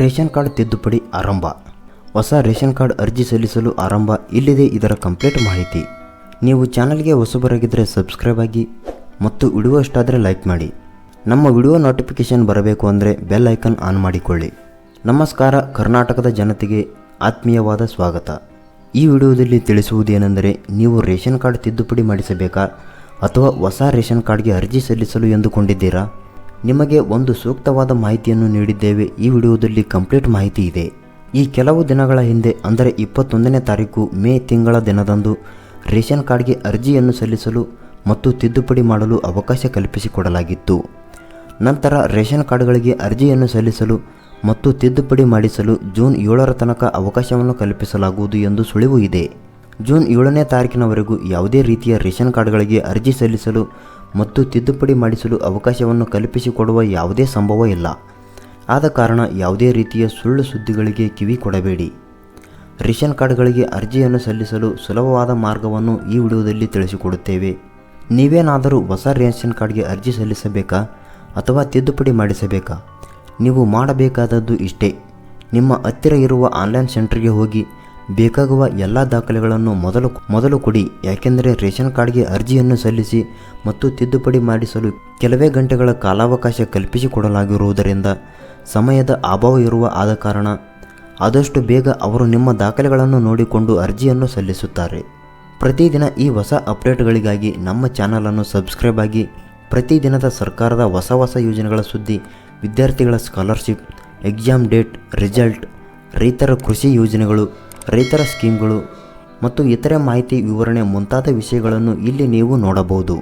Ration card ತಿದ್ದುಪಡಿ ಆರಂಭ. ಹೊಸ ರೇಷನ್ ಕಾರ್ಡ್ ಅರ್ಜಿ ಸಲ್ಲಿಸಲು ಆರಂಭ ಇಲ್ಲಿದೆ ಇದರ ಕಂಪ್ಲೀಟ್ ಮಾಹಿತಿ. ನೀವು ಚಾನಲ್ಗೆ ಹೊಸಬರಾಗಿದ್ದರೆ ಸಬ್ಸ್ಕ್ರೈಬ್ ಆಗಿ ಮತ್ತು ವಿಡಿಯೋ ಇಷ್ಟಾದರೆ ಲೈಕ್ ಮಾಡಿ. ನಮ್ಮ ವಿಡಿಯೋ ನೋಟಿಫಿಕೇಷನ್ ಬರಬೇಕು ಅಂದರೆ ಬೆಲ್ ಐಕನ್ ಆನ್ ಮಾಡಿಕೊಳ್ಳಿ. ನಮಸ್ಕಾರ, ಕರ್ನಾಟಕದ ಜನತೆಗೆ ಆತ್ಮೀಯವಾದ ಸ್ವಾಗತ. ಈ ವಿಡಿಯೋದಲ್ಲಿ ತಿಳಿಸುವುದೇನೆಂದರೆ ನೀವು ರೇಷನ್ ಕಾರ್ಡ್ ತಿದ್ದುಪಡಿ ಮಾಡಿಸಬೇಕಾ ಅಥವಾ ಹೊಸ ರೇಷನ್ ಕಾರ್ಡ್ಗೆ ಅರ್ಜಿ ಸಲ್ಲಿಸಲು ಎಂದುಕೊಂಡಿದ್ದೀರಾ? ನಿಮಗೆ ಒಂದು ಸೂಕ್ತವಾದ ಮಾಹಿತಿಯನ್ನು ನೀಡಿದ್ದೇವೆ. ಈ ವಿಡಿಯೋದಲ್ಲಿ ಕಂಪ್ಲೀಟ್ ಮಾಹಿತಿ ಇದೆ. ಈ ಕೆಲವು ದಿನಗಳ ಹಿಂದೆ, ಅಂದರೆ ಇಪ್ಪತ್ತೊಂದನೇ ತಾರೀಕು ಮೇ ತಿಂಗಳ ದಿನದಂದು, ರೇಷನ್ ಕಾರ್ಡ್ಗೆ ಅರ್ಜಿಯನ್ನು ಸಲ್ಲಿಸಲು ಮತ್ತು ತಿದ್ದುಪಡಿ ಮಾಡಲು ಅವಕಾಶ ಕಲ್ಪಿಸಿಕೊಡಲಾಗಿತ್ತು. ನಂತರ ರೇಷನ್ ಕಾರ್ಡ್ಗಳಿಗೆ ಅರ್ಜಿಯನ್ನು ಸಲ್ಲಿಸಲು ಮತ್ತು ತಿದ್ದುಪಡಿ ಮಾಡಿಸಲು ಜೂನ್ ಏಳರ ತನಕ ಅವಕಾಶವನ್ನು ಕಲ್ಪಿಸಲಾಗುವುದು ಎಂದು ಸುಳಿವು ಇದೆ. ಜೂನ್ ಏಳನೇ ತಾರೀಕಿನವರೆಗೂ ಯಾವುದೇ ರೀತಿಯ ರೇಷನ್ ಕಾರ್ಡ್ಗಳಿಗೆ ಅರ್ಜಿ ಸಲ್ಲಿಸಲು ಮತ್ತು ತಿದ್ದುಪಡಿ ಮಾಡಿಸಲು ಅವಕಾಶವನ್ನು ಕಲ್ಪಿಸಿಕೊಡುವ ಯಾವುದೇ ಸಂಭವ ಇಲ್ಲ. ಆದ ಕಾರಣ ಯಾವುದೇ ರೀತಿಯ ಸುಳ್ಳು ಸುದ್ದಿಗಳಿಗೆ ಕಿವಿ ಕೊಡಬೇಡಿ. ರೇಷನ್ ಕಾರ್ಡ್ಗಳಿಗೆ ಅರ್ಜಿಯನ್ನು ಸಲ್ಲಿಸಲು ಸುಲಭವಾದ ಮಾರ್ಗವನ್ನು ಈ ವಿಡಿಯೋದಲ್ಲಿ ತಿಳಿಸಿಕೊಡುತ್ತೇವೆ. ನೀವೇನಾದರೂ ಹೊಸ ರೇಷನ್ ಕಾರ್ಡ್ಗೆ ಅರ್ಜಿ ಸಲ್ಲಿಸಬೇಕಾ ಅಥವಾ ತಿದ್ದುಪಡಿ ಮಾಡಿಸಬೇಕಾ? ನೀವು ಮಾಡಬೇಕಾದದ್ದು ಇಷ್ಟೇ. ನಿಮ್ಮ ಹತ್ತಿರ ಇರುವ ಆನ್ಲೈನ್ ಸೆಂಟರ್ಗೆ ಹೋಗಿ ಬೇಕಾಗುವ ಎಲ್ಲ ದಾಖಲೆಗಳನ್ನು ಮೊದಲು ಮೊದಲು ಕೊಡಿ, ಯಾಕೆಂದರೆ ರೇಷನ್ ಕಾರ್ಡ್ಗೆ ಅರ್ಜಿಯನ್ನು ಸಲ್ಲಿಸಿ ಮತ್ತು ತಿದ್ದುಪಡಿ ಮಾಡಿಸಲು ಕೆಲವೇ ಗಂಟೆಗಳ ಕಾಲಾವಕಾಶ ಕಲ್ಪಿಸಿಕೊಡಲಾಗಿರುವುದರಿಂದ ಸಮಯದ ಅಭಾವ ಇರುವ ಆದ ಕಾರಣ ಆದಷ್ಟು ಬೇಗ ಅವರು ನಿಮ್ಮ ದಾಖಲೆಗಳನ್ನು ನೋಡಿಕೊಂಡು ಅರ್ಜಿಯನ್ನು ಸಲ್ಲಿಸುತ್ತಾರೆ. ಪ್ರತಿದಿನ ಈ ಹೊಸ ಅಪ್ಡೇಟ್ಗಳಿಗಾಗಿ ನಮ್ಮ ಚಾನಲನ್ನು ಸಬ್ಸ್ಕ್ರೈಬ್ ಆಗಿ, ಪ್ರತಿದಿನದ ಸರ್ಕಾರದ ಹೊಸ ಹೊಸ ಯೋಜನೆಗಳ ಸುದ್ದಿ, ವಿದ್ಯಾರ್ಥಿಗಳ ಸ್ಕಾಲರ್ಶಿಪ್, ಎಕ್ಸಾಮ್ ಡೇಟ್, ರಿಸಲ್ಟ್, ರೈತರ ಕೃಷಿ ಯೋಜನೆಗಳು ರೈತರ ಸ್ಕೀಮ್ಗಳು ಮತ್ತು ಇತರೆ ಮಾಹಿತಿ ವಿವರಣೆ ಮುಂತಾದ ವಿಷಯಗಳನ್ನು ಇಲ್ಲಿ ನೀವು ನೋಡಬಹುದು.